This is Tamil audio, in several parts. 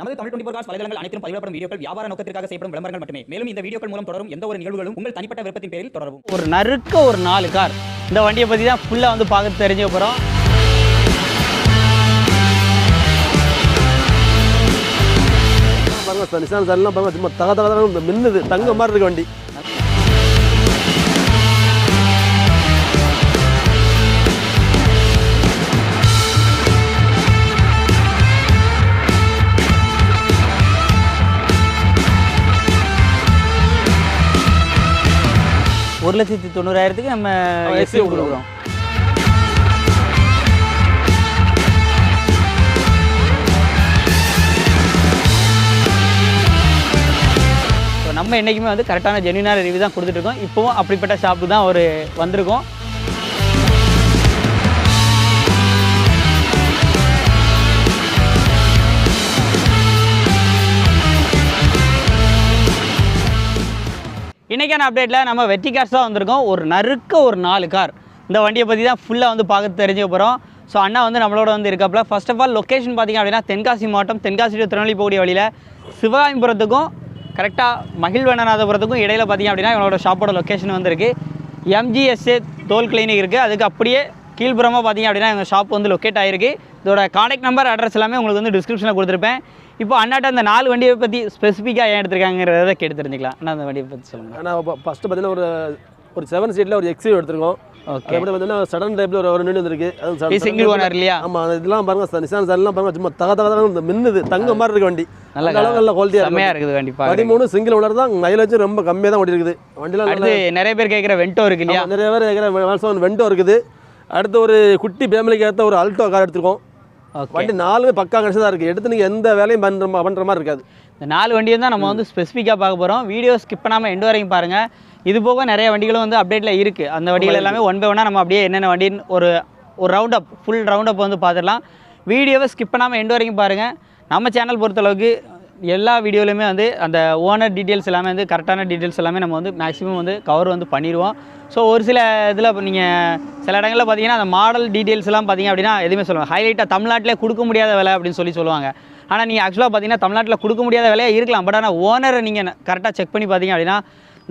நமது தமிழ் டுவெண்டி காஸ் வலைதளங்கள் அனைத்தும் பதிவிடப்படும் வீடியோக்கள் வியாபார நோக்கத்திற்காக செய்யப்படும் விளம்பரங்கள் மட்டுமே. மேலும் இந்த வீடியோக்கள் மூலம் தொடரும் எந்த ஒரு நிகழ்வுகளும் உங்கள் தனிப்பட்ட விருப்பத்தின் பேரில் தொடரவும். ஒரு நறுக்க ஒரு நாலு கார். இந்த வண்டியை பற்றி தான் ஃபுல்லாக வந்து பார்க்க தெரிஞ்சுக்க போகிறோம் பாருங்க சார் நிசான் சார்லாம் பாருங்க சும்மா தக தக மின்னுது தங்க மாதிரி இருக்கு வண்டி. ஒரு லட்சத்தி தொண்ணூறாயிரத்துக்கு நம்ம எஸ்யூ கொடுக்குறோம். நம்ம என்றைக்குமே வந்து கரெக்டான ஜென்யூனான ரிவ்யூ தான் கொடுத்துட்ருக்கோம் இப்போவும் அப்படிப்பட்ட ஷாப்பு தான் ஒரு வந்திருக்கோம். இன்றைக்கான அப்டேட்டில் நம்ம வெற்றி கார்ஸ் தான் வந்திருக்கோம். ஒரு நறுக்க ஒரு நாலு கார் இந்த வண்டியை பற்றி தான் ஃபுல்லாக வந்து பார்க்க தெரிஞ்சுக்க போகிறோம் ஸோ அண்ணா வந்து நம்மளோட வந்து இருக்கப்பல. ஃபஸ்ட் ஆஃப் ஆல் லொக்கேஷன் பார்த்திங்க அப்படின்னா தென்காசி மாவட்டம் தென்காசி to திருநெல்வேலி போகக்கூடிய வழியில் சிவகாமிபுரத்துக்கும் கரெக்டாக மகிழ்வண்ணநாதபுரத்துக்கும் இடையில் பார்த்தீங்க அப்படின்னா இவங்களோட ஷாப்போட லொக்கேஷன் வந்துருக்கு எம்ஜிஎஸ்ஏ தோல் கிளினிக் இருக்குது அதுக்கு அப்படியே கீழ்புறமாக பார்த்தீங்க அப்படின்னா எங்கள் ஷாப் வந்து லொக்கேட் ஆகிருக்கு இதோட காண்டாக்ட் நம்பர் அட்ரஸ் எல்லாமே உங்களுக்கு வந்து டிஸ்கிரிப்ஷனில் கொடுத்துருப்பேன். இப்போ அண்ணாட்ட அந்த நாலு வண்டியை பற்றி ஸ்பெசிஃபிக்காக ஏன் எடுத்திருக்காங்கிறத கேட்டு தெரிஞ்சுக்கலாம். அண்ணா அந்த வண்டியை பற்றி சொல்லுங்கள் ஆனால் ஃபஸ்ட்டு பார்த்தீங்கன்னா ஒரு ஒரு செவன் சீட்டில் ஒரு எக்ஸிவ் எடுத்திருக்கோம். ஓகே அது எப்படி பார்த்தீங்கன்னா சடன் டைப்பில் ஒரு ஒரு நின்று வந்திருக்கு அது single owner இல்லையா? ஆமாம் இதெல்லாம் பாருங்க நிசான் சார்லாம் பாருங்க சும்மா தக தக மின்னுது தங்க மாதிரி இருக்கு வண்டி. நல்ல நல்ல குவாலிட்டியாக செம்மையாக இருக்கு இருக்குது கண்டிப்பாக பதிமூணு சிங்கிள் ஓனர் தான் மைலேஜ் ரொம்ப கம்மியாக தான் ஓடி இருக்குது வண்டிலாம் அடுத்து நிறைய பேர் கேட்குற வெண்டோ இருக்கு இல்லையா? நிறைய பேர் கேட்குற வெண்டோ இருக்குது. அடுத்து ஒரு குட்டி ஃபேமிலிக்கு ஏற்ற ஒரு அல்டோ கார் எடுத்திருக்கோம். வண்டி நாலுமே பக்கா கண்டிஷன் தான் இருக்குது எடுத்து நீங்கள் எந்த வேலையும் பண்ணுற பண்ணுற மாதிரி இருக்காது. இந்த நாலு வண்டியும் தான் நம்ம வந்து ஸ்பெசிஃபிக்காக பார்க்க போகிறோம் வீடியோ ஸ்கிப் பண்ணாமல் எண்டு வரைக்கும் பாருங்கள் இது போக நிறைய வண்டிகளும் வந்து அப்டேட்டில் இருக்குது அந்த வண்டிகள் எல்லாமே ஒன் பை ஒன்னாக நம்ம அப்படியே என்னென்ன வண்டின்னு ஒரு ஒரு round up full round up வந்து பார்த்துடலாம். வீடியோவை ஸ்கிப் பண்ணாமல் எண்டு வரைக்கும் பாருங்கள் நம்ம சேனல் பொறுத்தளவுக்கு எல்லா வீடியோலையுமே வந்து அந்த ஓனர் டீட்டெயில்ஸ் எல்லாமே வந்து கரெக்டான டீட்டெயில்ஸ் எல்லாமே நம்ம வந்து மேக்ஸிமம் வந்து கவர் வந்து பண்ணிடுவோம். ஸோ ஒரு சில இதில் நீங்கள் சில இடங்களில் பார்த்தீங்கன்னா அந்த மாடல் டீட்டெயில்ஸ் எல்லாம் பார்த்தீங்க அப்படின்னா எதுவுமே சொல்லுவாங்க ஹைலைட்டாக தமிழ்நாட்டிலே கொடுக்க முடியாத விலை அப்படின்னு சொல்லி சொல்லுவாங்க. ஆனால் நீங்கள் ஆக்சுவலாக பார்த்தீங்கன்னா தமிழ்நாட்டில் கொடுக்க முடியாத விலையாக இருக்கலாம். பட் ஆனால் ஓனரை நீங்கள் கரெக்டாக செக் பண்ணி பார்த்தீங்க அப்படின்னா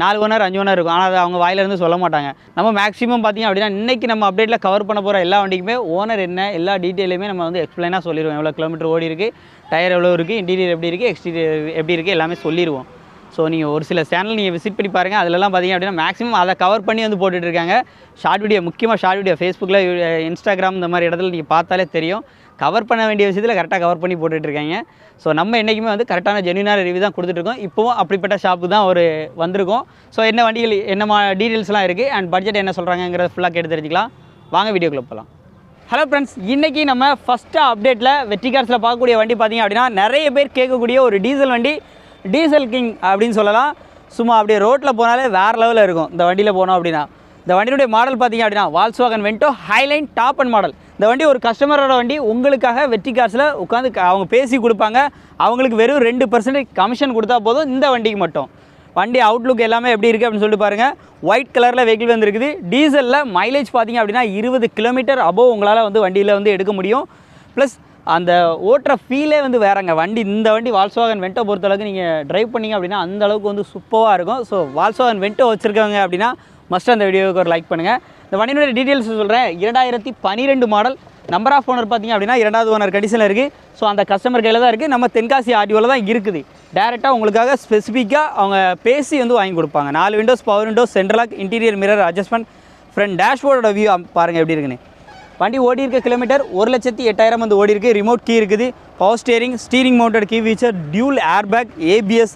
நாலு ஓனர் அஞ்சு நேரம் இருக்கும். ஆனால் அது அவங்க வாயிலிருந்து சொல்ல மாட்டாங்க. நம்ம மேக்ஸிமம் பார்த்தீங்க அப்படின்னா இன்றைக்கி நம்ம அப்டேட்டில் கவர் பண்ண போகிற எல்லா வண்டிக்குமே ஓனர் என்ன எல்லா டீட்டெயிலுமே நம்ம வந்து எக்ஸ்பிளைனாக சொல்லிடுவோம். எவ்வளோ கிலோமீட்டர் ஓடி இருக்குது டயர் எவ்வளோ இருக்குது இன்டீரியர் எப்படி இருக்குது எக்ஸ்டீரியர் எப்படி இருக்குது எல்லாமே சொல்லிடுவோம். ஸோ நீங்கள் ஒரு சில சேனல் நீங்கள் விசிட் பண்ணி பாருங்கள் அதிலலாம் பார்த்தீங்க அப்படின்னா மேக்ஸிமம் அதை கவர் பண்ணி வந்து போட்டுட்ருக்காங்க ஷார்ட் வீடியோ முக்கியமாக ஷார்ட் வீடியோ ஃபேஸ்புக்கில் இன்ஸ்டாகிராம் இந்த மாதிரி இடத்துல நீங்கள் பார்த்தாலே தெரியும். கவர் பண்ண வேண்டிய விஷயத்தில் கரெக்டாக கவர் பண்ணி போட்டுட்ருக்காங்க ஸோ நம்ம என்றைக்குமே வந்து கரெக்டான ஜென்யூனான ரிவ்யூ தான் கொடுத்துட்ருக்கோம் இப்போவும் அப்படிப்பட்ட ஷாப்பு தான் ஒரு வந்திருக்கோம். ஸோ என்ன வண்டிகள் என்னமா டீட்டெயில்ஸ்லாம் இருக்குது அண்ட் பட்ஜெட் என்ன சொல்கிறாங்கிறத ஃபுல்லாக கேட்டு தெரிஞ்சுக்கலாம். வாங்க வீடியோக்குள்ளே போகலாம் ஹலோ ஃப்ரெண்ட்ஸ் இன்றைக்கி நம்ம ஃபஸ்ட்டு அப்டேட்டில் வெற்றி கார்ஸில் பார்க்கக்கூடிய வண்டி பார்த்தீங்க அப்படின்னா நிறைய பேர் கேட்கக்கூடிய ஒரு டீசல் வண்டி டீசல் கிங் அப்படின்னு சொல்லலாம். சும்மா அப்படியே ரோட்டில் போனாலே வேறு லெவலில் இருக்கும். இந்த வண்டியில் போனோம் அப்படின்னா. இந்த வண்டியினுடைய மாடல் பார்த்தீங்க அப்படின்னா Volkswagen Vento Highline top end model இந்த வண்டி ஒரு கஸ்டமரோட வண்டி. உங்களுக்காக வெற்றி காசில் உட்காந்து அவங்க பேசி கொடுப்பாங்க. அவங்களுக்கு வெறும் ரெண்டு பர்சன்டேஜ் கமிஷன் கொடுத்தா போதும். இந்த வண்டிக்கு மட்டும். வண்டி அவுட்லுக் எல்லாமே எப்படி இருக்குது அப்படின்னு சொல்லிட்டு பாருங்கள் ஒயிட் கலரில் வெஹிக்கிள் வந்துருக்குது. டீசலில் மைலேஜ் பார்த்தீங்க அப்படின்னா இருபது கிலோமீட்டர் அபோவ் உங்களால் வந்து வண்டியில் வந்து எடுக்க முடியும். ப்ளஸ் அந்த ஓட்டுற ஃபீலே வந்து வேறங்க. வண்டி இந்த வண்டி வால்ஸ்வாகன் வெண்டோ பொறுத்தளவுக்கு நீங்கள் ட்ரைவ் பண்ணீங்க அப்படின்னா அந்த அளவுக்கு வந்து சூப்பராக இருக்கும். ஸோ வால்ஸ்வாகன் வென்ட்டோ வச்சுருக்கவங்க அப்படின்னா மஸ்ட் அந்த வீடியோவுக்கு ஒரு லைக் பண்ணுங்கள் இந்த வண்டியினுடைய டீட்டெயில்ஸ் சொல்கிறேன் இரண்டாயிரத்தி பன்னிரெண்டு மாடல் நம்பர் ஆஃப் ஓனர் பார்த்தீங்க அப்படின்னா இரண்டாவது ஓனர் கண்டிஷனில் இருக்குது ஸோ அந்த கஸ்டமர் கையில் தான் இருக்குது நம்ம தென்காசி ஆடியோவில் தான் இருக்குது. டேரெக்டாக உங்களுக்காக ஸ்பெசிஃபிக்காக அவங்க பேசி வந்து வாங்கி கொடுப்பாங்க. நாலு windows power windows central lock interior mirror adjustment front டேஷ்போர்டோட view பாருங்கள் எப்படி இருக்குன்னு. வண்டி ஓடி இருக்க கிலோமீட்டர் ஒரு லட்சத்தி எட்டாயிரம் வந்து ஓடி இருக்குது. ரிமோட் கீ இருக்குது power steering steering mounted key feature dual airbag ABS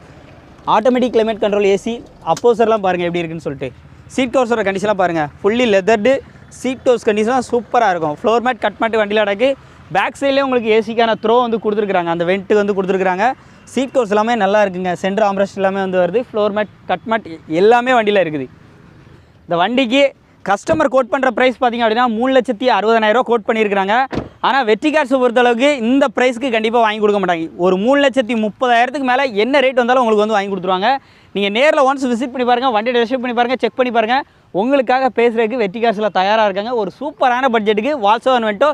automatic climate control AC அப்போசர்லாம் பாருங்கள் எப்படி இருக்குன்னு சொல்லிட்டு. சீட் கவர்ஸோட கண்டிஷனாக பாருங்கள் ஃபுல்லி லெதர்டு சீட் கவர்ஸ் கண்டிஷனாக சூப்பராக இருக்கும். ஃப்ளோர் மேட் கட் மேட் வண்டியில் அடக்கு பேக் சைட்லேயே உங்களுக்கு ஏசிக்கான த்ரோ வந்து கொடுத்துருக்குறாங்க. அந்த வெண்ட்டு வந்து கொடுத்துருக்குறாங்க. சீட் கவர்ஸ் எல்லாமே நல்லா இருக்குங்க. சென்டர் ஆம்ரஸ்ட் எல்லாமே வந்து வருது. ஃப்ளோர் மேட் கட் மேட் எல்லாமே வண்டியில் இருக்குது. இந்த வண்டிக்கு கஸ்டமர் கோட் பண்ணுற ப்ரைஸ் பார்த்தீங்க அப்படின்னா மூணு லட்சத்தி அறுபதனாயிரம் கோட் பண்ணியிருக்காங்க ஆனால் வெற்றி கார்ஸை பொறுத்தளவுக்கு இந்த ப்ரைஸ்க்கு கண்டிப்பாக வாங்கி கொடுக்க மாட்டாங்க. ஒரு மூணு லட்சத்தி முப்பதாயிரத்துக்கு மேலே என்ன ரேட் வந்தாலும் உங்களுக்கு வந்து வாங்கி கொடுத்துருவாங்க. நீங்கள் நேரில் ஒன்ஸ் விசிட் பண்ணி பாருங்கள் வண்டியை ரிசிப் பண்ணி பாருங்கள் செக் பண்ணி பாருங்கள் உங்களுக்காக பேசுகிறதுக்கு வெற்றி கார்ஸில் தயாராக இருக்காங்க. ஒரு சூப்பரான பட்ஜெட்டுக்கு வால்சோ வந்துட்டு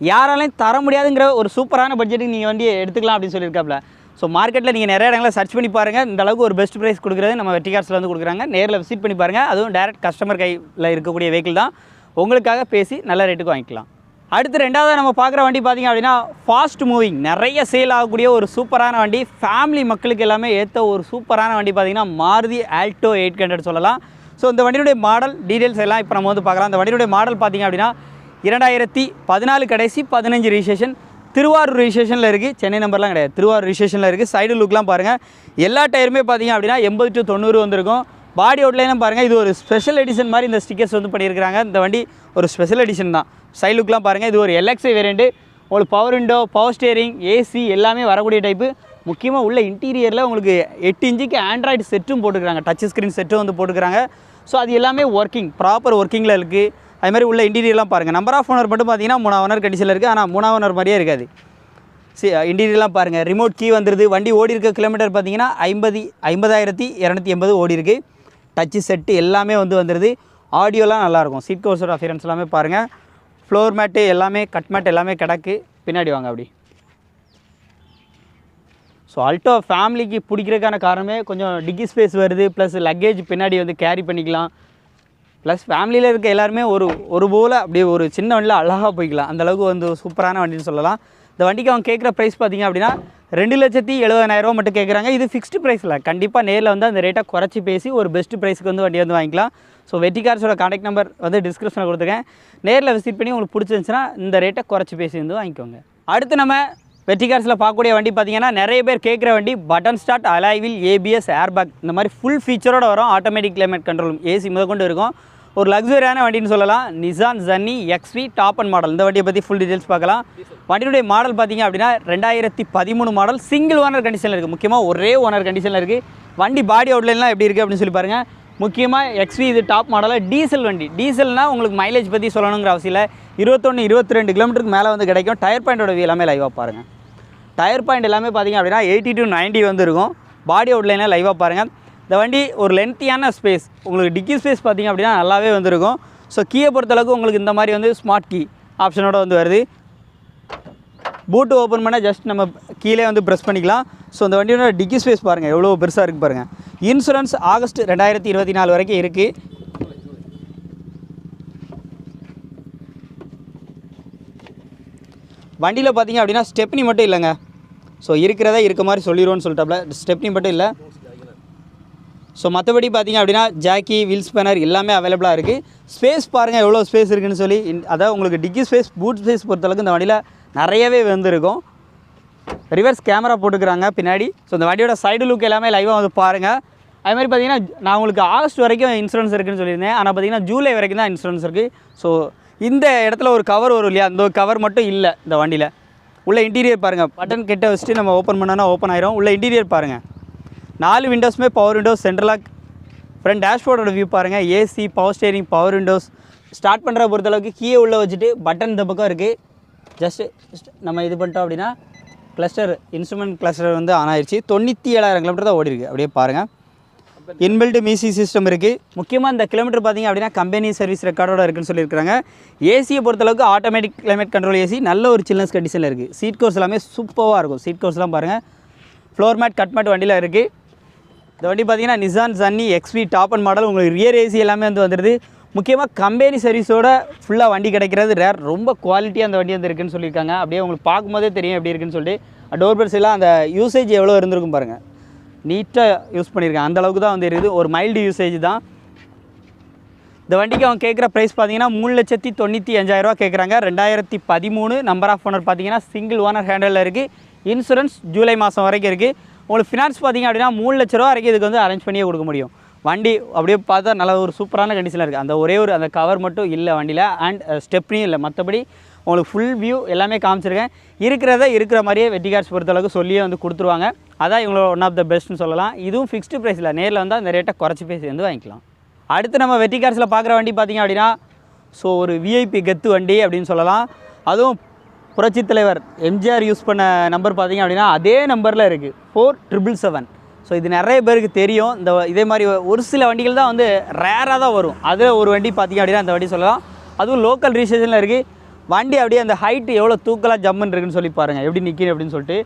யாராலையும் தர முடியாதுங்கிற ஒரு சூப்பரான பட்ஜெட்டுக்கு நீங்கள் வண்டி எடுத்துக்கலாம் அப்படின்னு சொல்லியிருக்காப்ல. ஸோ மார்க்கெட்டில் நீங்கள் நிறைய இடங்களில் சர்ச் பண்ணி பாருங்கள் இந்த அளவுக்கு ஒரு பெஸ்ட் ப்ரைஸ் கொடுக்குறது நம்ம வெற்றி கார்ஸில் வந்து கொடுக்குறாங்க. நேரில் விசிட் பண்ணி பாருங்கள் அதுவும் டேரக்ட் கஸ்டமர் கையில் இருக்கக்கூடிய வெஹிக்கிள் தான். உங்களுக்காக பேசி நல்ல ரேட்டுக்கு வாங்கிக்கலாம். அடுத்து ரெண்டாவது நம்ம பார்க்குற வண்டி பார்த்தீங்க அப்படின்னா ஃபாஸ்ட் மூவிங் நிறைய சேல் ஆகக்கூடிய ஒரு சூப்பரான வண்டி. ஃபேமிலி மக்களுக்கு எல்லாமே ஏற்ற ஒரு சூப்பரான வண்டி பார்த்தீங்கன்னா மாருதி ஆல்டோ எயிட் ஹண்ட்ரட் சொல்லலாம். ஸோ இந்த வண்டியுடைய மாடல் டீடைல்ஸ் எல்லாம் இப்போ நம்ம வந்து பார்க்கலாம். இந்த வண்டியுடைய மாடல் பார்த்தீங்க அப்படின்னா இரண்டாயிரத்தி பதினாலு கடைசி பதினஞ்சு ரிஜிஸ்ட்ரேஷன் திருவாரூர் ரிஜிஸ்ட்ரேஷனில் இருக்குது சென்னை நம்பர்லாம் கிடையாது. திருவாரூர் ரிஜிஸ்ட்ரேஷனில் இருக்குது சைடு லுக்லாம் பாருங்கள் எல்லா டயருமே பார்த்தீங்க அப்படின்னா எண்பது டு தொண்ணூறு வந்திருக்கும். பாடி அவுட்லைனும் பாருங்கள் இது ஒரு ஸ்பெஷல் எடிஷன் மாதிரி இந்த ஸ்டிக்கர்ஸ் வந்து பண்ணியிருக்கிறாங்க. இந்த வண்டி ஒரு ஸ்பெஷல் எடிஷன் தான். சைட் லுக்லாம் பாருங்கள் இது ஒரு எல்எக்ஸை வேரியண்ட்டு உங்களுக்கு power window power steering AC எல்லாமே வரக்கூடிய டைப்பு முக்கியமாக உள்ள இன்டீரியரில் உங்களுக்கு எட்டு இன்ச்சுக்கு ஆண்ட்ராய்டு செட்டும் போட்டுக்கிறாங்க. டச் ஸ்க்ரீன் செட்டும் வந்து போட்டுக்கிறாங்க. ஸோ அது எல்லாமே ஒர்க்கிங் ப்ராப்பர் ஒர்க்கிங்கில் இருக்குது அது மாதிரி உள்ள இன்டீரியர்லாம் பாருங்கள் நம்பர் ஆஃப் ஓனர் மட்டும் பார்த்தீங்கன்னா மூணாவது ஓனர் கண்டிஷனில் இருக்குது ஆனால் மூணாவது ஓனர் மாதிரியே இருக்காது. சி இன்டீரியர்லாம் பாருங்கள் ரிமோட் கீ வந்துருது. வண்டி ஓடி இருக்க கிலோமீட்டர் பார்த்தீங்கன்னா ஐம்பது ஐம்பதாயிரத்தி இரநூத்தி எண்பது ஓடி இருக்குது டச்சு செட்டு எல்லாமே வந்து வந்துடுது ஆடியோலாம் நல்லாயிருக்கும் சீட் கோர்ஸோட அஃபியரன்ஸ் எல்லாமே பாருங்கள் ஃப்ளோர் மேட்டு எல்லாமே கட் மேட் எல்லாமே கிடக்கு. பின்னாடி வாங்க அப்படி. ஸோ அல்டோ ஃபேமிலிக்கு பிடிக்கிறதுக்கான காரணமே கொஞ்சம் டிக்கி ஸ்பேஸ் வருது ப்ளஸ் லக்கேஜ் பின்னாடி வந்து கேரி பண்ணிக்கலாம். ப்ளஸ் ஃபேமிலியில் இருக்க எல்லாருமே ஒரு ஒரு போல் அப்படியே ஒரு சின்ன வண்டியில் அழகாக போய்க்கலாம். அந்தளவுக்கு வந்து சூப்பரான வண்டின்னு சொல்லலாம். இந்த வண்டிக்கு அவங்க கேட்குற ப்ரைஸ் பார்த்தீங்க அப்படின்னா ரெண்டு லட்சத்தி எழுபதாயிரரூவா மட்டும் கேட்குறாங்க. இது ஃபிக்ஸ்டு ப்ரைஸில் கண்டிப்பாக நேரில் வந்து அந்த ரேட்டை குறைச்சி பேசி ஒரு பெஸ்ட் ப்ரைஸ்க்கு வந்து வண்டி வந்து வாங்கிக்கலாம். ஸோ வெட்டிக்காரஸோட காண்டாக்ட் நம்பர் வந்து டிஸ்கிரிப்ஷனில் கொடுத்துருக்கேன். நேரில் விசிட் பண்ணி உங்களுக்கு பிடிச்சிருந்துச்சுன்னா இந்த ரேட்டை குறைச்சி பேசி வந்து வாங்கிக்கோங்க. அடுத்து நம்ம வெற்றிகார்ஸில் பார்க்கக்கூடிய வண்டி பார்த்தீங்கன்னா நிறைய பேர் கேட்குற வண்டி button start alloy wheel ABS airbag இந்த மாதிரி ஃபுல் ஃபீச்சரோட வரும். ஆட்டோமேட்டிக் கிளைமேட் கண்ட்ரோல் ஏசி முதற்கொண்டு இருக்கும். ஒரு லக்ஸரியான வண்டின்னு சொல்லலாம். Nissan Sunny XV top end model இந்த வண்டியை பற்றி ஃபுல் டீடைல்ஸ் பார்க்கலாம். வண்டியுடைய மாடல் பார்த்தீங்க அப்படின்னா ரெண்டாயிரத்தி பதிமூணு மாடல் சிங்கிள் ஓனர் கண்டிஷனில் இருக்குது முக்கியமாக ஒரே ஓனர் கண்டிஷனில் இருக்குது வண்டி பாடி அவுட்லைன்லாம் எப்படி இருக்குது அப்படின்னு சொல்லி பாருங்கள் முக்கியமாக எக்ஸ்வி இது டாப் மாடலாக டீசல் வண்டி. டீசல்னால் உங்களுக்கு மைலேஜ் பற்றி சொல்லணுங்கிற அவசியம் இல்லை. இருபத்தொன்று இருபத்தி ரெண்டு கிலோமீட்டருக்கு மேலே வந்து கிடைக்கும். டயர் பாயிண்டோட எல்லாமே லைவாக பாருங்கள் டயர் பாயிண்ட் எல்லாமே பார்த்தீங்க அப்படின்னா எயிட்டி டு 90 வந்து இருக்கும் பாடி அவுட்லைனாக லைவாக பாருங்கள் இந்த வண்டி ஒரு லென்த்தியான ஸ்பேஸ் உங்களுக்கு டிக்கி ஸ்பேஸ் பார்த்தீங்க அப்படின்னா நல்லாவே வந்துருக்கும். ஸோ கீயை பொறுத்தளவுக்கு உங்களுக்கு இந்த மாதிரி வந்து ஸ்மார்ட் கீ ஆப்ஷனோட வந்து வருது. பூட்டு ஓப்பன் பண்ணால் ஜஸ்ட் நம்ம கீழே வந்து ப்ரெஸ் பண்ணிக்கலாம். ஸோ இந்த வண்டியோட டிக்கி ஸ்பேஸ் பாருங்கள் எவ்வளோ பெருசாக இருக்குது பாருங்கள் இன்சூரன்ஸ் ஆகஸ்ட் ரெண்டாயிரத்தி இருபத்தி நாலு வரைக்கும் இருக்குது வண்டியில் பார்த்தீங்க அப்படின்னா ஸ்டெப்னி மட்டும் இல்லைங்க. ஸோ இருக்கிறதா இருக்க மாதிரி சொல்லிடுவோன்னு சொல்லிட்டாப்ல. ஸ்டெப்னி மட்டும் இல்லை. ஸோ மற்றபடி பார்த்தீங்க அப்படின்னா ஜாக்கி வீல் ஸ்பேனர் எல்லாமே அவைலபிளாக இருக்குது ஸ்பேஸ் பாருங்கள் எவ்வளோ ஸ்பேஸ் இருக்குதுன்னு சொல்லி. அதாவது உங்களுக்கு டிக்கி ஸ்பேஸ் பூட் ஸ்பேஸ் பொறுத்தளவுக்கு இந்த வண்டியில் நிறையவே வந்துருக்கும். ரிவர்ஸ் கேமரா போட்டுக்கிறாங்க பின்னாடி. ஸோ இந்த வண்டியோட சைடு லுக் எல்லாமே லைவாக வந்து பாருங்கள் அது மாதிரி பார்த்தீங்கன்னா நான் உங்களுக்கு ஆகஸ்ட் வரைக்கும் இன்சூரன்ஸ் இருக்குதுன்னு சொல்லியிருந்தேன். ஆனால் பார்த்தீங்கன்னா ஜூலை வரைக்கும் தான் இன்சூரன்ஸ் இருக்குது ஸோ இந்த இடத்துல ஒரு கவர் வரும் இல்லையா? அந்த கவர் மட்டும் இல்லை இந்த வண்டியில். உள்ள இன்டீரியர் பாருங்கள் பட்டன் கிட்ட வச்சுட்டு நம்ம ஓப்பன் பண்ணோன்னா ஓப்பன் ஆயிரும். உள்ள இன்டீரியர் பாருங்கள் நாலு விண்டோஸுமே power windows central lock front டேஷ்போர்டோட view பாருங்கள் AC power steering power windows start பண்ணுற பொறுத்தளவுக்கு கீழே உள்ளே வச்சுட்டு பட்டன் இந்த பக்கம் இருக்குது ஜஸ்ட்டு நம்ம இது பண்ணிட்டோம் அப்படின்னா கிளஸ்டர் இன்ஸ்ட்ருமெண்ட் கிளஸ்டர் வந்து ஆன் ஆயிடுச்சு தொண்ணூற்றி ஏழாயிரம் கிலோமீட்டர் தான் ஓடிருக்கு. அப்படியே பாருங்கள் இன்பில்ட் மியூசிக் சிஸ்டம் இருக்குது முக்கியமாக இந்த கிலோமீட்டர் பார்த்திங்க அப்படின்னா கம்பெனி சர்வீஸ் ரெக்கார்டோட இருக்குன்னு சொல்லியிருக்காங்க ஏசியை பொறுத்தளவுக்கு ஆட்டோமேட்டிக் கிளைமேட் கண்ட்ரோல் ஏசி நல்ல ஒரு சில்னஸ் கண்டிஷனில் இருக்குது சீட் கோர்ஸ் எல்லாமே சூப்பராக இருக்கும். சீட் கோர்ஸ்லாம் பாருங்கள் ஃப்ளோர் மேட் கட் மேட் வண்டியில் இருக்குது இந்த வண்டி பார்த்தீங்கன்னா Nissan Sunny XV top end model உங்களுக்கு ரியர் ஏசி எல்லாமே வந்து வந்துடுது முக்கியமாக கம்பெனி சர்வீஸோட ஃபுல்லாக வண்டி கிடைக்கிறது ரேர் ரொம்ப குவாலிட்டியாக அந்த வண்டி வந்து இருக்குன்னு சொல்லியிருக்காங்க. அப்படியே உங்களுக்கு பார்க்கும்போதே தெரியும் எப்படி இருக்குன்னு சொல்லிட்டு. டோர் பெல்ஸ் எல்லாம் அந்த யூசேஜ் எவ்வளோ இருந்திருக்கும் பாருங்கள் நீட்டாக யூஸ் பண்ணியிருக்கேன் அந்தளவுக்கு தான் வந்து இருக்குது. ஒரு மைல்டு யூசேஜ் தான். இந்த வண்டிக்கு அவங்க கேட்குற ப்ரைஸ் பார்த்தீங்கன்னா மூணு லட்சத்தி தொண்ணூற்றி அஞ்சாயிரரூவா கேட்குறாங்க. ரெண்டாயிரத்தி பதிமூணு நம்பர் ஆஃப் ஓனர் பார்த்தீங்கன்னா சிங்கிள் ஓனர் ஹேண்டலில் இருக்குது இன்சூரன்ஸ் ஜூலை மாதம் வரைக்கும் இருக்குது உங்களுக்கு ஃபினான்ஸ் பார்த்தீங்க அப்படின்னா மூணு லட்ச ரூபா வரைக்கும் இதுக்கு வந்து அரேஞ்ச் பண்ணியே கொடுக்க முடியும். வண்டி அப்படியே பார்த்தா நல்ல ஒரு சூப்பரான கண்டிஷனில் இருக்குது அந்த ஒரே ஒரு அந்த கவர் மட்டும் இல்லை வண்டியில். அண்ட் ஸ்டெப்னியும் uh, இல்லை. மற்றபடி உங்களுக்கு ஃபுல் வியூ எல்லாமே காமிச்சிருக்கேன். இருக்கிறத இருக்கிற மாதிரியே வெட்டிகார்ஸ் பொறுத்தளவுக்கு சொல்லியே வந்து கொடுத்துருவாங்க. அதான் இவங்களோட ஒன் ஆஃப் த பெஸ்ட்னு சொல்லலாம். இதுவும் ஃபிக்ஸ்டு ப்ரைஸில் நேரில் வந்தால் அந்த ரேட்டை குறைச்சி பேசி வந்து வாங்கிக்கலாம். அடுத்து நம்ம வெட்டிகார்ஸில் பார்க்குற வண்டி பார்த்தீங்க அப்படின்னா ஸோ ஒரு விஐபி கெத்து வண்டி அப்படின்னு சொல்லலாம். அதுவும் புரட்சித் தலைவர் எம்ஜிஆர் யூஸ் பண்ண நம்பர் பார்த்திங்க அப்படின்னா அதே நம்பரில் இருக்குது ஃபோர் ட்ரிபிள் செவன் ஸோ இது நிறைய பேருக்கு தெரியும். இந்த இதே மாதிரி ஒரு சில வண்டிகள் தான் வந்து ரேராக தான் வரும். அதில் ஒரு வண்டி பார்த்தீங்க அப்படின்னா அந்த வண்டி சொல்லலாம். அதுவும் லோக்கல் ரிஜிஸ்ட்ரேஷனில் இருக்குது வண்டி அப்படியே அந்த ஹைட்டு எவ்வளோ தூக்கலாக ஜம்முன்னு இருக்குன்னு சொல்லி பாருங்கள் எப்படி நிற்கிது அப்படின்னு சொல்லிட்டு.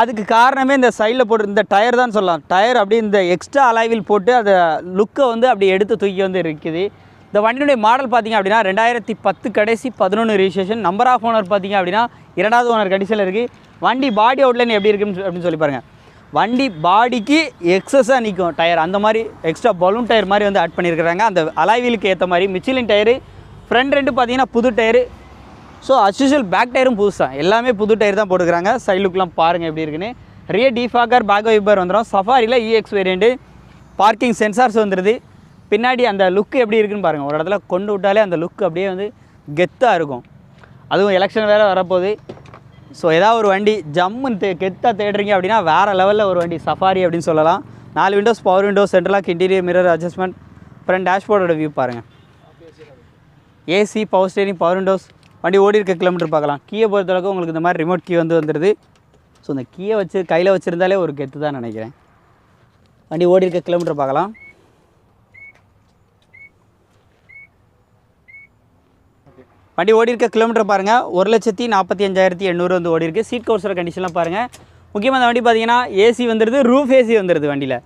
அதுக்கு காரணமே இந்த சைடில் போட்டு இந்த டயர் தான் சொல்லலாம். டயர் அப்படியே இந்த எக்ஸ்ட்ரா அலைவில் போட்டு அதை லுக்கை வந்து அப்படியே எடுத்து தூக்கி வந்து இருக்குது. இந்த வண்டியுடைய மாடல் பார்த்தீங்க அப்படின்னா ரெண்டாயிரத்தி பத்து கடைசி பதினொன்று ரிஜிஸ்ட்ரேஷன் நம்பர் ஆஃப் ஓனர் பார்த்தீங்க அப்படின்னா இரண்டாவது ஓனர் கண்டிஷனில் இருக்குது வண்டி பாடி அவுட்லைன் எப்படி இருக்குன்னு அப்படின்னு சொல்லி பாருங்கள் வண்டி பாடிக்கு எக்ஸஸாக நிற்கும் டயர் அந்த மாதிரி எக்ஸ்ட்ரா பலூன் டயர் மாதிரி வந்து ஆட் பண்ணியிருக்கிறாங்க. அந்த அலாய்வீலுக்கு ஏற்ற மாதிரி மிச்சிலின் டயரு ஃப்ரண்ட் ரெண்டு பார்த்தீங்கன்னா புது tyre so as usual back டயரும் புதுசு. தான் எல்லாமே புது டயர் தான் போட்டுக்கிறாங்க. சைட் லுக்லாம் பாருங்கள் எப்படி இருக்குன்னு. ரியர் டிஃபாகர் பேக் வைப்பர் வந்துடும் சஃபாரியில் இஎக்ஸ் வேரியண்ட்டு பார்க்கிங் சென்சார்ஸ் வந்துடுது பின்னாடி அந்த லுக் எப்படி இருக்குன்னு பாருங்கள் ஒரு இடத்துல கொண்டு விட்டாலே அந்த லுக் அப்படியே வந்து கெத்தாக இருக்கும். அதுவும் எலெக்ஷன் வேறு வரப்போகுது. ஸோ ஏதாவது ஒரு வண்டி ஜம்முன்னு தே கெத்தாக தேடுறீங்க அப்படின்னா வேறு லெவலில் ஒரு வண்டி சஃபாரி அப்படின்னு சொல்லலாம். நாலு windows power windows central lock interior mirror adjustment front டேஷ்போர்டோட view பாருங்கள் AC power steering power windows வண்டி ஓடி இருக்க கிலோமீட்டர் பார்க்கலாம். கீயை பொறுத்தளவுக்கு உங்களுக்கு இந்த மாதிரி ரிமோட் கீ வந்து வந்துடுது ஸோ இந்த கீயை வச்சு கையில் வச்சுருந்தாலே ஒரு கெத்து தான் நினைக்கிறேன். வண்டி ஓடி இருக்க கிலோமீட்டர் பார்க்கலாம். வண்டி ஓடி இருக்க கிலோமீட்டர் பாருங்கள் ஒரு லட்சத்தி நாற்பத்தி அஞ்சாயிரத்தி எண்ணூறு வந்து ஓடி இருக்குது சீட் கவுர்ஸோட கண்டிஷன்லாம் பாருங்கள் முக்கியமாக அந்த வண்டி பார்த்தீங்கன்னா ஏசி வந்துடுது ரூஃப் ஏசி வந்துடுது வண்டியில்.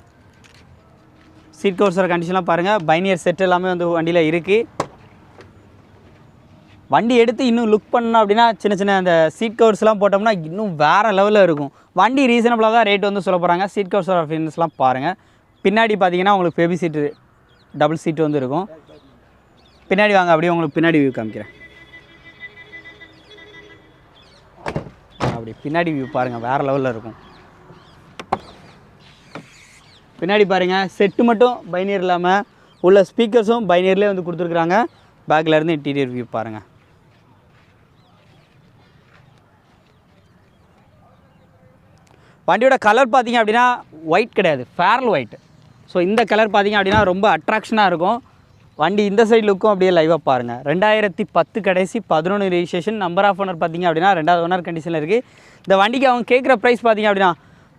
சீட் கவுர்ஸோட கண்டிஷன்லாம் பாருங்கள் பைனியர் செட் எல்லாமே வந்து வண்டியில் இருக்குது வண்டி எடுத்து இன்னும் லுக் பண்ணோம் அப்படின்னா சின்ன சின்ன அந்த சீட் கவர்ஸ்லாம் போட்டோம்னா இன்னும் வேறு லெவலில் இருக்கும். வண்டி ரீசனபிளாக தான் ரேட் வந்து சொல்ல போகிறாங்க சீட் கவர்ஸோட ஃபினிஷ்லாம் பாருங்கள் பின்னாடி பார்த்தீங்கன்னா உங்களுக்கு பேபி சீட்டு டபுள் சீட்டு வந்து இருக்கும். பின்னாடி வாங்க அப்படியே உங்களுக்கு பின்னாடி வியூ காமிக்கிறேன். அப்படி பின்னாடி வியூ பாருங்கள் வேறு லெவலில் இருக்கும். பின்னாடி பாருங்கள் செட்டு மட்டும் பைனியர் இல்லாமல் உள்ள ஸ்பீக்கர்ஸும் பைனியர்லேயே வந்து கொடுத்துருக்குறாங்க. பேக்கில் இருந்து இன்டீரியர் வியூ பாருங்கள் வண்டியோட கலர் பார்த்தீங்க அப்படின்னா ஒயிட் கிடையாது ஃபேரல் ஒயிட் ஸோ இந்த கலர் பார்த்தீங்க அப்படின்னா ரொம்ப அட்ராக்ஷனாக இருக்கும். வண்டி இந்த சைடு லுக்கும் அப்படியே லைவாக பாருங்கள் ரெண்டாயிரத்தி பத்து கடைசி பதினொன்று ரிஜிஸ்ட்ரேஷன் நம்பர் ஆஃப் ஓனர் பார்த்தீங்க அப்படின்னா ரெண்டாவது ஓனர் கண்டிஷனில் இருக்குது இந்த வண்டிக்கு அவங்க கேட்குற ப்ரைஸ் பார்த்தீங்க அப்படின்னா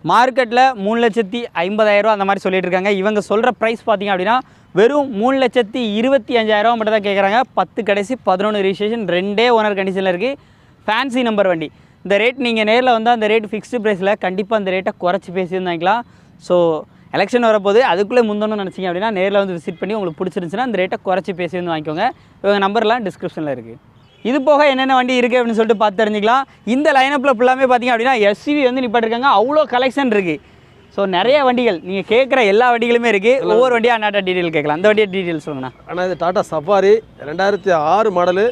மார்க்கெட்டில் மூணு லட்சத்தி ஐம்பதாயிரரூவா அந்த மாதிரி சொல்லிட்டு இருக்காங்க. இவங்க சொல்கிற ப்ரைஸ் பார்த்தீங்க அப்படின்னா வெறும் மூணு லட்சத்தி இருபத்தி அஞ்சாயிரம் மட்டும் தான் கேட்குறாங்க. பத்து கடைசி பதினொன்று ரிஜிஸ்ட்ரேஷன் ரெண்டே ஓனர் கண்டிஷனில் இருக்குது ஃபேன்சி நம்பர் வண்டி. இந்த ரேட் நீங்கள் நேரில் வந்தால் அந்த ரேட் ஃபிக்ஸ்டு ப்ரைஸில் கண்டிப்பாக அந்த ரேட்டை குறைச்சி பேசியிருந்தாங்களா ஸோ எலெக்ஷன் வரப்போது அதுக்குள்ளே முந்தணும்னு நினச்சிங்க அப்படின்னா நேரில் வந்து விசிட் பண்ணி உங்களுக்கு பிடிச்சிருந்துச்சுன்னா அந்த ரேட்டை குறைச்சி பேசி வந்து வாங்கிக்கோங்க. இவங்க நம்பர்லாம் டிஸ்கிரிப்ஷனில் இருக்குது இது போக என்னென்ன வண்டி இருக்குது அப்படின்னு சொல்லிட்டு பார்த்து தெரிஞ்சுக்கலாம். இந்த லைனப்பில் ஃபுல்லாமே பார்த்தீங்க அப்படின்னா எஸ்யூவி வந்து நிப்பாட்டிருக்காங்க. அவ்வளோ கலெக்ஷன் இருக்குது ஸோ நிறைய வண்டிகள். நீங்கள் கேட்குற எல்லா வண்டிகளுமே இருக்குது ஒவ்வொரு வண்டியாக அண்ணாட்ட டீட்டெயில் கேட்கலாம். அந்த வண்டியை டீட்டெயில் சொல்லுங்கண்ணா. ஆனால் இது டாடா சஃபாரி ரெண்டாயிரத்தி ஆறு மாடலு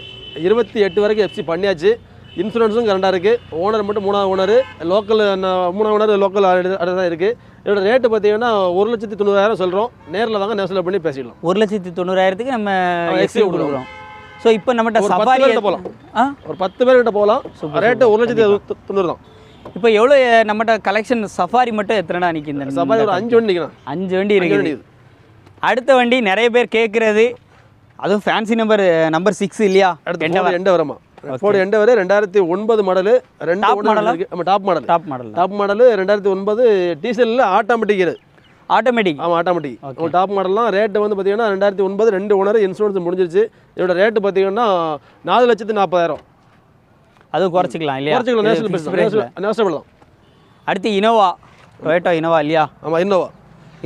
இருபத்தி எட்டு வரைக்கும் எஃப்சி பண்ணியாச்சு. இன்சூரன்ஸும் கரெக்டாக இருக்குது ஓனர் மட்டும் மூணாவது ஓனர் லோக்கல் மூணாவது ஓனர் லோக்கல் தான் இருக்குது இதோட ரேட்டு பார்த்தீங்கன்னா ஒரு லட்சத்தி தொண்ணூறாயிரம் சொல்கிறோம் நேரில் வாங்க நேசில் பண்ணி பேசிடலாம். ஒரு லட்சத்தி தொண்ணூறாயிரத்துக்கு நம்ம XUV கொடுக்குறோம். ஸோ இப்போ நம்மகிட்ட பேர்கிட்ட போகலாம். ஆ? ஒரு பத்து பேர்கிட்ட போகலாம் Super, ரேட்டு ஒரு லட்சத்தி தொண்ணூறு தான். இப்போ எவ்வளோ நம்மகிட்ட கலெக்ஷன் சஃபாரி மட்டும் எத்தனைடா நிற்கிது சஃபாரி ஒரு அஞ்சு வண்டி நிற்கணும் அஞ்சு வண்டி அஞ்சு இருக்குது. வண்டி அடுத்த வண்டி நிறைய பேர் கேட்குறது அதுவும் ஃபேன்சி நம்பர் நம்பர் சிக்ஸ் இல்லையா? எண்டை வரமா? ஃபோர்டு எண்டை வர ரெண்டாயிரத்தி ஒன்பது மாடலு ரெண்டு? இருக்கு. நம்ம top model top model top model ரெண்டாயிரத்தி ஒன்பது டீசலில் ஆட்டோமேட்டிக் இது ஆட்டோமேட்டிக் ஆமாம் ஆட்டோமேட்டிக் உங்கள் டாப் மாடல்லாம் ரேட்டு வந்து பார்த்தீங்கன்னா ரெண்டாயிரத்தி ஒன்பது ரெண்டு ஓனர் இன்சூரன்ஸ் முடிஞ்சிருச்சு. இதோட ரேட்டு பார்த்தீங்கன்னா நாலு லட்சத்து நாற்பதாயிரம் அதுவும் குறைச்சிக்கலாம் இல்லையா? குறைச்சிக்கலாம் நேஷனல். நேஷனல் தான். அடுத்து இனோவா டொயோட்டோ இனோவா இல்லையா? ஆமாம் இன்னோவா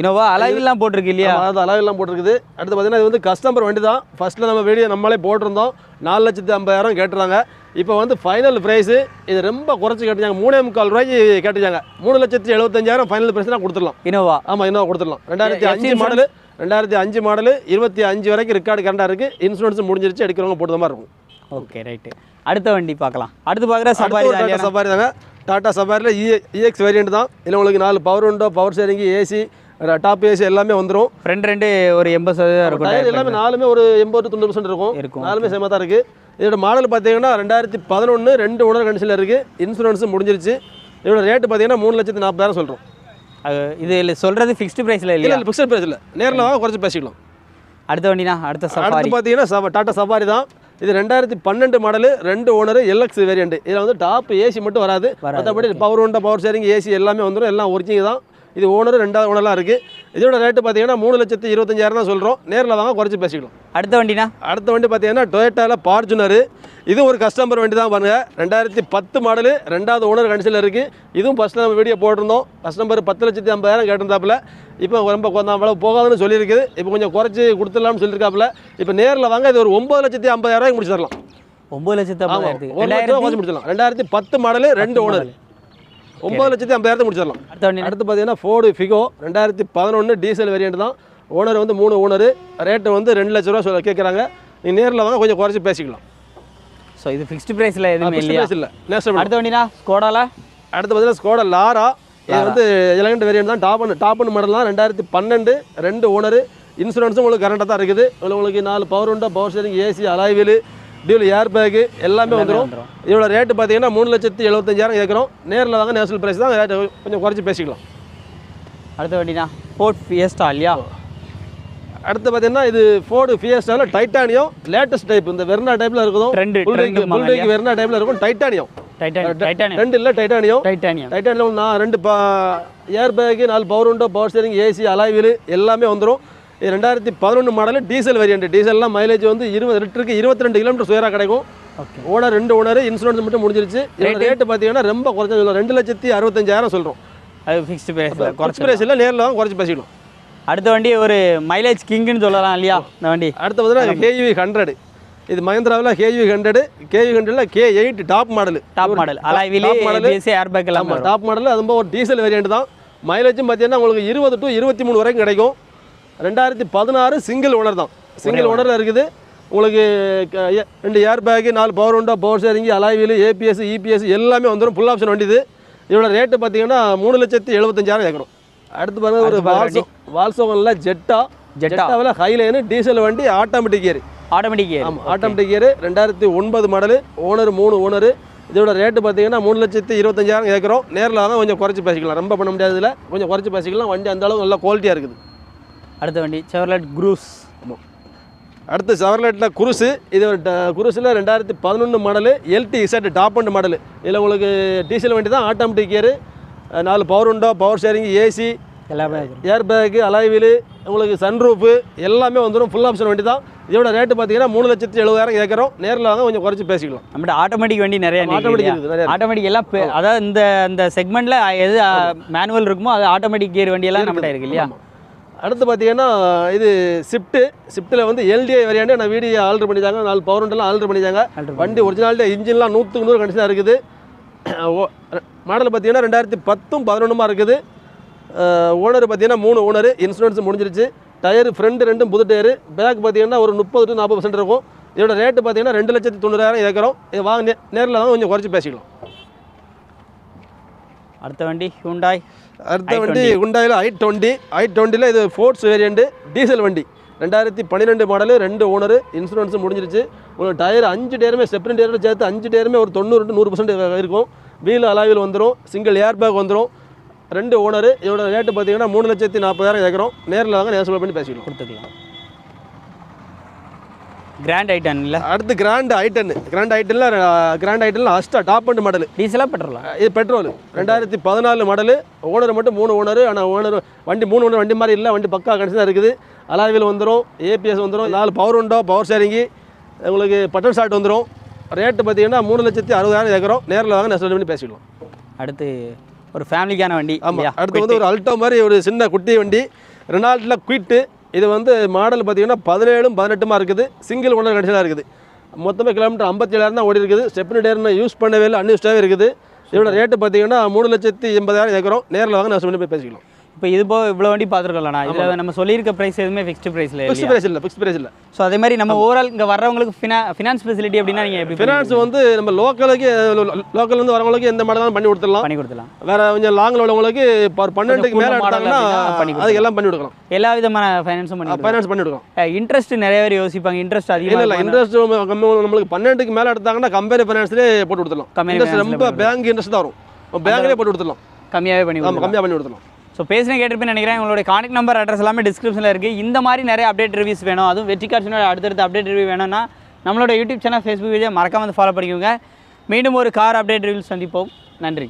இனோவா அலைவெல்லாம் போட்டிருக்கு இல்லையா? ஆமா, அது அளவெல்லாம் போட்டிருக்குது. அடுத்து பார்த்தீங்கன்னா இது வந்து கஸ்டமர் வண்டி தான். ஃபஸ்ட்டில் நம்ம வீடியோ நம்மளே போட்டிருந்தோம். நாலு லட்சத்து ஐம்பதாயிரம் கேட்டுறாங்க இப்போ வந்து ஃபைனல் ப்ரைஸு இது ரொம்ப குறைச்சி கேட்டுச்சாங்க மூணே முக்கால் ரூபாய்க்கு கேட்டுச்சாங்க மூணு லட்சத்து எழுபத்தஞ்சாயிரம் ஃபைனல் ப்ரைஸ்லாம் கொடுத்துடலாம். இனோவா ஆமாம் இன்னும் கொடுத்துடலாம். ரெண்டாயிரத்தி அஞ்சு? மாடலு ரெண்டாயிரத்தி அஞ்சு மாடலு இருபத்தி அஞ்சு வரைக்கும் ரெக்கார்டு கரண்டாக இருக்குது இன்சூரன்ஸ் முடிஞ்சிருச்சு எடுக்கிறவங்க போட்ட மாதிரி இருக்கும். ஓகே ரைட்டு அடுத்த வண்டி பார்க்கலாம். அடுத்து பார்க்குற அடுத்து சஃபாரி தாங்க. டாடா சஃபாரியில் இ இஎக்ஸ் வேரியண்ட் தான். இதில் உங்களுக்கு நாலு power window power steering AC top AC எல்லாமே வந்துடும் ஃப்ரண்ட் ரெண்டு ஒரு எண்பது சதவீதம் இருக்கும் எல்லாமே. நாலுமே ஒரு எண்பது தொண்ணூறு பர்சன்ட் இருக்கும். இருக்கும், நாலுமே சேமாக தான் இருக்குது இதோட மாடல் பார்த்தீங்கன்னா ரெண்டாயிரத்தி பதினொன்று ரெண்டு உணர் கண்டிஷனில் இருக்குது இன்சூரன்ஸும் முடிஞ்சிருச்சு. இதோட ரேட்டு பார்த்தீங்கன்னா மூணு லட்சத்து நாற்பதாயிரம் சொல்கிறோம் அது இது சொல்கிறது ஃபிக்ஸ்டு ப்ரைஸில் இல்லை இல்லை ஃபிக்ஸட் ப்ரைஸ் இல்லை நேரில் வாங்க குறைச்சி பேசிக்கலாம். அடுத்த வண்டினா அடுத்த அடுத்து சஃபாரி பார்த்தீங்கன்னா சவ டாட்டா சஃபாரி தான். இது ரெண்டாயிரத்தி பன்னெண்டு மாடலு ரெண்டு ஓனர் எல்எக்ஸ் வேரியண்ட் இதில் வந்து டாப் ஏசி மட்டும் வராது. மற்றபடி பவர் உண்டா பவர் ஷேரிங் ஏசி எல்லாமே வந்துடும் எல்லாம் ஒர்க்கிங் தான். இது ஓனர் ரெண்டாவது ஓனர்லாம் இருக்குது இதோட ரேட்டு பார்த்தீங்கன்னா மூணு லட்சத்து இருபத்தஞ்சாயிரம் தான் சொல்கிறோம் நேரில் வாங்க குறைச்சி பேசிக்கலாம். அடுத்த வண்டினா? அடுத்த வண்டி பார்த்தீங்கன்னா டொயோட்டாவில் ஃபார்ச்சுனர் இது ஒரு கஸ்டமர் வண்டி தான் பாருங்க. ரெண்டாயிரத்தி பத்து மாடலு ரெண்டாவது ஓனர் கண்டிஷனில் இருக்குது இதுவும் ஃபஸ்ட்டு நம்ம வீடியோ போட்டிருந்தோம். கஸ்டமர் பத்து லட்சத்தி ஐம்பதாயிரம் கேட்டிருந்தாப்புல. இப்போ ரொம்ப கொஞ்சம் அவ்வளோ போகாதுன்னு சொல்லியிருக்குது. இப்போ கொஞ்சம் குறைச்சி கொடுத்துடலாம்னு சொல்லியிருக்காப்புல. இப்போ நேரில் வாங்க இது ஒரு ஒம்பது லட்சத்தி ஐம்பதாயிரம் முடிச்சு தரலாம் ஒம்பது லட்சத்து ஐம்பதாயிரத்துக்கு. முடிச்சிடலாம். ரெண்டாயிரத்தி பத்து மாடலு ரெண்டு ஓனர் ஒம்பது லட்சத்தி ஐம்பதாயிரத்தை முடிச்சிடலாம். அடுத்த பார்த்தீங்கன்னா ஃபோர்டு ஃபிகோ ரெண்டாயிரத்தி பதினொன்று டீசல் வேரியண்ட் தான். ஓனர் வந்து மூணு ஓனர் ரேட்டு வந்து ரெண்டு லட்ச ரூபா சொல்ல கேட்குறாங்க நீ நேரில் வாங்க கொஞ்சம் குறைச்சி பேசிக்கலாம். ஸோ இது ஃபிக்ஸ்டு ப்ரைஸில் எதுவுமே இல்லையா? இல்லை. நேஷனல் அடுத்த வண்டினா ஸ்கோடால அடுத்து பார்த்தீங்கன்னா ஸ்கோடா லாரா இது வந்து எலகண்ட் வேரியண்ட் தான். டாப் டாப் அண்ட் மாடல் தான். ரெண்டாயிரத்தி பன்னெண்டு ரெண்டு ஓனர் இன்சூரன்ஸும் உங்களுக்கு கரண்டாக தான் இருக்குது. உங்களுக்கு நாலு power window? Power steering AC alloy wheel dual air bag எல்லாமே வந்துடும். இதோட ரேட்டு பார்த்தீங்கன்னா மூணு லட்சத்தி எழுபத்தஞ்சாயிரம் கேட்குறோம். நேரில் வாங்க நேஷனல் ப்ரைஸ் தான். ரேட்டு கொஞ்சம் குறைச்சி பேசிக்கலாம். அடுத்த வண்டினா ஃபோர்ட் ஃபியஸ்டா இல்லையா? அடுத்து பார்த்தீங்கன்னா இது ஃபோர்டு ஃபியஸ்டாவில் டைட்டானியம் லேட்டஸ்ட் டைப் இந்த வெர்னா டைப்பில் இருக்கும் புல்டேக்கு புல்டேக்கு வெர்னா டைப்பில் இருக்கும். டைட்டானியம் ரெண்டு இல்லை டைட்டானியம் டைட்டானியம் டைட்டானியம் நான் ரெண்டு ஏர் பேக்கு நாலு power window power steering AC alloy wheel எல்லாமே வந்துடும் இது ரெண்டாயிரத்தி பதினொன்று மாடல் டீசல் வேரியண்ட் டீசல்லாம் மைலேஜ் வந்து இருபது லிட்டருக்கு இருபத்தி ரெண்டு கிலோமீட்டர் சுயராக கிடைக்கும் ஓனர் ரெண்டு ஓனர் இன்சூரன்ஸ் மட்டும் முடிஞ்சிருச்சு. ரேட்டு பார்த்தீங்கன்னா ரொம்ப குறைச்சா சொல்லுவோம் ரெண்டு லட்சத்தி அறுபத்தஞ்சாயிரம் சொல்கிறோம் அது ஃபிக்ஸ்டு ப்ரைஸில் குறைச்சி பிரைஸ் இல்லை நேரில் குறைச்சி பேசிக்கலாம் அடுத்த வண்டி ஒரு மைலேஜ் கிங்குன்னு சொல்லலாம் இல்லையா? இந்த வண்டி. அடுத்து பார்த்தீங்கன்னா கேயூவி ஹண்ட்ரட் இது மஹேந்திராவில் கேயூவி ஹண்ட்ரட் கேயூவி ஹண்ட்ரடில் K eight top model top model alloy wheel. ABS air bag ஆமாம் டாப் மாடல் அது ஒரு டீசல் வேரியண்ட் தான். மைலேஜும் பார்த்தீங்கன்னா உங்களுக்கு இருபது டு இருபத்தி மூணு வரைக்கும் கிடைக்கும். ரெண்டாயிரத்தி பதினாறு சிங்கிள் ஓனர் தான். சிங்கிள் ஓனரில் இருக்குது. உங்களுக்கு ரெண்டு ஏர் பேக்கு நாலு power window power steering alloy wheel ABS EPS எல்லாமே வந்துடும் ஃபுல் ஆப்ஷன் வண்டி இது இதோட ரேட்டு பார்த்தீங்கன்னா மூணு லட்சத்தி எழுபத்தஞ்சாயிரம் கேட்குறோம் அடுத்து பாருங்க ஒரு வால்சோ வால்சோவனில் ஜெட்டா. ஜெட்டாவில் ஹைலைனு டீசல் வண்டி ஆட்டோமேட்டிக் கியர் ஆட்டோமேட்டிக் ஆமாம் ஆட்டோமேட்டிக் கியர் ரெண்டாயிரத்தி ஒன்பது மாடலு ஓனர் மூணு ஓனர் இதோட ரேட்டு பார்த்தீங்கன்னா மூணு லட்சத்தி இருபத்தஞ்சாயிரம் கேட்குறோம். நேரில் தான் கொஞ்சம் குறைச்சி பேசிக்கலாம். ரொம்ப பண்ண முடியாது இதில். கொஞ்சம் குறைச்சி பேசிக்கலாம். வண்டி அந்த அளவுக்கு நல்ல குவாலிட்டியாக இருக்குது. அடுத்த வண்டி செவர்லெட் குரூஸ் அடுத்து செவர்லெட்டில் குருசு இது குருசில் ரெண்டாயிரத்தி பதினொன்று model LD Z top end model இதில் உங்களுக்கு டீசல் வண்டி தான் ஆட்டோமேட்டிக் கியர் நாலு பவர் உண்டோ பவர் ஷேரிங் ஏசி எல்லாமே ஏர் பேக்கு அலாய்வீல் உங்களுக்கு சன்ரூஃபு எல்லாமே வந்துடும் ஃபுல் ஆப்ஷன் வண்டி தான். இதோட ரேட்டு பார்த்தீங்கன்னா மூணு லட்சத்தி எழுபதாயிரம் கேட்குறோம். நேரில் வாங்க கொஞ்சம் குறைச்சி பேசிக்கலாம். நம்மகிட்ட ஆட்டோமேட்டிக் வண்டி நிறைய ஆட்டோமேட்டிக் ஆட்டோமேட்டிக் எல்லாம் அதாவது இந்த இந்த செக்மெண்ட்ல எது மேனுவல் இருக்குமோ அது ஆட்டோமேட்டிக் கியர் வண்டி எல்லாம் நம்மகிட்ட இருக்கு இல்லையா. அடுத்து பார்த்தீங்கன்னா இது ஷிஃப்ட்டு ஷிஃப்ட்டில் வந்து எல்டிஐ வேரியாண்டு நான் வீடியோ ஆல்டர் பண்ணிட்டாங்க. நாலு பவர் உண்டெல்லாம் ஆல்டர் பண்ணிட்டாங்க. வண்டி ஒரிஜினாலிட்டி இன்ஜின்லாம் நூற்றுக்கு நூறு கண்டிஷனாக இருக்குது. மாடல் பார்த்தீங்கன்னா ரெண்டாயிரத்தி பத்தும் பதினொன்றுமா இருக்குது. ஓனர் பார்த்தீங்கன்னா மூணு ஓனர் இன்சூரன்ஸ் முடிஞ்சிருச்சு. டயர் ஃப்ரண்ட் ரெண்டும் புது டயரு பேக் பார்த்தீங்கன்னா ஒரு முப்பது டு நாற்பது பர்சன்ட் இருக்கும். இதோட ரேட்டு பார்த்தீங்கன்னா ரெண்டு லட்சத்தி தொண்ணூறாயிரம் ஏக்கரும். இது வாங்க நேரில் வாங்க கொஞ்சம் குறைச்சி பேசிக்கலாம். அடுத்த வண்டி ஹூண்டாய் அடுத்த வண்டி ஹுண்டாயில் ஐ டுவெண்ட்டி ஐ டுவெண்ட்டியில் இது ஃபோர்ட்ஸ் வேரியண்ட்டு டீசல் வண்டி. ரெண்டாயிரத்தி பன்னிரெண்டு மாடலு ரெண்டு ஓனர் இன்சூரன்ஸ் முடிஞ்சிருச்சு. உங்களுக்கு டயர் அஞ்சு டயருமே செப்பரேட் டயரோட சேர்த்து அஞ்சு டயருமே ஒரு தொண்ணூறு நூறு பர்சன்ட் இருக்கும். வீல் அலாவில் வந்துடும் சிங்கிள் ஏர் பேக் வந்துடும் ரெண்டு ஓனர் இதோட ரேட்டு பார்த்தீங்கன்னா மூணு லட்சத்தி நாற்பதாயிரம் கேட்குறோம். நேரில் வாங்க நேசல் பண்ணி பேசிக்கலாம். கொடுத்துக்கலாம். கிராண்ட் ஐட்டன் இல்லை அடுத்து கிராண்ட் ஐட்டன் கிராண்ட் ஐட்டனில் கிராண்ட் ஐட்டனில் அஸ்டா டாப் அண்ட் மாடல் டீசலா பெட்ரோலா இது பெட்ரோல் ரெண்டாயிரத்தி பதினாலு மாடலு ஓனர் மட்டும் மூணு ஓனர் ஆனால் ஓனர் வண்டி மூணு ஓனர் வண்டி மாதிரி இல்லை வண்டி பக்கா கண்டிஷனாக இருக்குது. அலாவில் வந்துடும் ஏபிஎஸ் வந்துடும் நாலு பவர் உண்டோ பவர் ஷேரிங்கு உங்களுக்கு பட்டன் ஷாட் வந்துடும் ரேட்டு பார்த்தீங்கன்னா மூணு லட்சத்தி அறுபதாயிரம் ஏக்கரும். நேரில் வாங்க நெசல் பண்ணி பேசிக்கலாம் அடுத்து ஒரு ஃபேமிலிக்கான வண்டி ஆமாம் அடுத்து வந்து ஒரு அல்டோ மாதிரி ஒரு சின்ன குட்டி வண்டி. ரெனால்ட்டில் குயிட்டு. இது வந்து மாடல் பார்த்தீங்கன்னா பதினேழும் பதினெட்டுமா இருக்குது. சிங்கிள் ஓனர் கடைசியாக இருக்குது. மொத்தமாக கிலோமீட்டர் ஐம்பத்தேழாயிரம் தான் ஓடி இருக்குது. ஸ்டெப்னி டேர்னு யூஸ் பண்ணவே இல்லை. அன்யூஸ்டாகவே இருக்குது. இதோட ரேட்டு பார்த்தீங்கன்னா மூணு லட்சத்தி எண்பதாயிரம் ஏக்கரும். நேரில் வாங்க நான் சொல்லி போய் பேசிக்கலாம். இப்போ இது போக இவ்வளோ வண்டி பார்த்துருக்கோம்லண்ணா. இதில் நம்ம சொல்லியிருக்க ப்ரைஸ் எதுவுமே ஃபிக்ஸ்டு ப்ரைஸில் ஃபிக்ஸ் இல்லையா? பிரைஸ் இல்லை ஃபிக்ஸ் பிரைஸ் இல்லை. ஸோ அதே மாதிரி நம்ம ஓவரால் இங்கே வர்றவங்களுக்கு ஃபினா ஃபினான்ஸ் ஃபெசிலிட்டி அப்படின்னா நீங்கள் எப்படி ஃபினான்ஸ் வந்து நம்ம லோக்கலுக்கு லோக்கல் வந்து வரவங்களுக்கு எந்த மாடல் பண்ணி கொடுத்துடலாம். பண்ணி கொடுத்துலாம் வேற கொஞ்சம் லாங்கில் உள்ளவங்களுக்கு பன்னெண்டுக்கு மேலே எடுத்தாங்கன்னா அதுக்கு எல்லாம் பண்ணி கொடுக்கலாம். எல்லா விதமான ஃபைனான்ஸும் பண்ணி ஃபைனான்ஸ் பண்ணி கொடுக்கலாம். இன்ட்ரெஸ்ட் நிறைய பேர் யோசிப்பாங்க. இன்ட்ரெஸ்ட் இல்லை இல்லை இன்ட்ரெஸ்ட் நம்மளுக்கு பன்னெண்டுக்கு மேலே எடுத்தாங்கன்னா கம்பெனி ஃபைனான்ஸ்லேயே போட்டு கொடுத்துடலாம். ரொம்ப பேங்க் இன்ட்ரெஸ்ட் தான் வரும். பேங்க்லேயே போட்டு கொடுத்துடலாம். கம்மியாகவே பண்ணி கம்மியாக பண்ணி கொடுத்துடலாம். ஸோ பேசின கேட்டிருப்பேன் நினைக்கிறேன். உங்களுடைய கான்டாக்ட் நம்பர் அட்ரஸ் எல்லாமே டிஸ்கிரிப்ஷனில் இருக்குது இந்த மாதிரி நிறைய அப்டேட் ரிவ்யூஸ் வேணும். அதுவும் வெற்றி காட்சினோட அடுத்தடுத்த அப்டேட் ரிவ்யூ வேணும்னா நம்மளோட யூடியூப் சேனல் ஃபேஸ்புக் வீடியோ மறக்காம வந்து ஃபாலோ பண்ணிக்கோங்க. மீண்டும் ஒரு கார் அப்டேட் ரிவ்யூ சந்திப்போம். நன்றி.